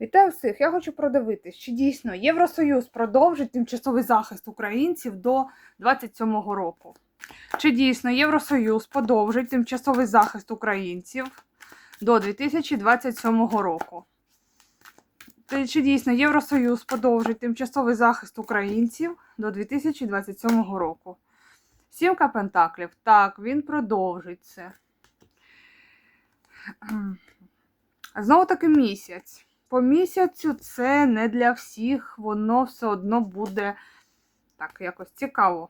Вітаю всіх! Я хочу продивитись, чи дійсно Євросоюз продовжить тимчасовий захист українців до 27-го року. Чи дійсно Євросоюз подовжить тимчасовий захист українців до 2027 року? Чи дійсно Євросоюз подовжить тимчасовий захист українців до 2027 року? Сімка Пентаклів. Так, він продовжить це. Знову таки місяць. По місяцю це не для всіх, воно все одно буде так якось цікаво.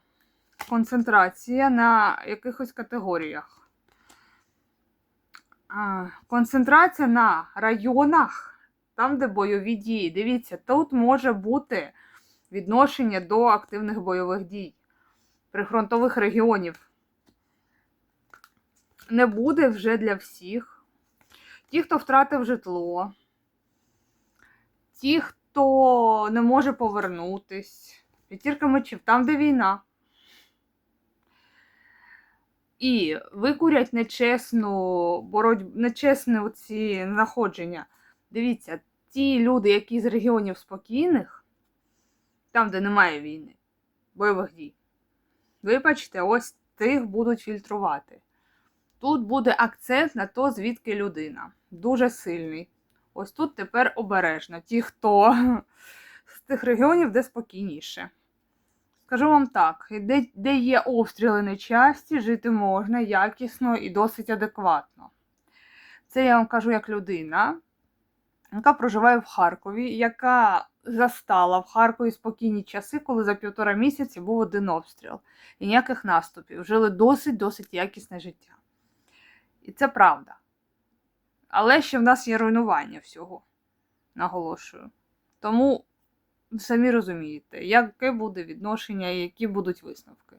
Концентрація на якихось категоріях. Концентрація на районах, там, де бойові дії. Дивіться, тут може бути відношення до активних бойових дій прифронтових регіонів. Не буде вже для всіх. Ті, хто втратив житло, ті, хто не може повернутись, п'ятірка мечів, там, де війна. І викурять нечесну боротьбу, нечесне оці знаходження. Дивіться, ті люди, які з регіонів спокійних, там, де немає війни, бойових дій, вибачте, ось тих будуть фільтрувати. Тут буде акцент на то, звідки людина. Дуже сильний. Ось тут тепер обережно. Ті, хто з тих регіонів, де спокійніше. Скажу вам так: де, де є обстріли нечасті, жити можна якісно і досить адекватно. Це я вам кажу як людина, яка проживає в Харкові, яка застала в Харкові спокійні часи, коли за півтора місяці був один обстріл і ніяких наступів. Жили досить-досить якісне життя. І це правда. Але ще в нас є руйнування всього, наголошую. Тому самі розумієте, яке буде відношення і які будуть висновки.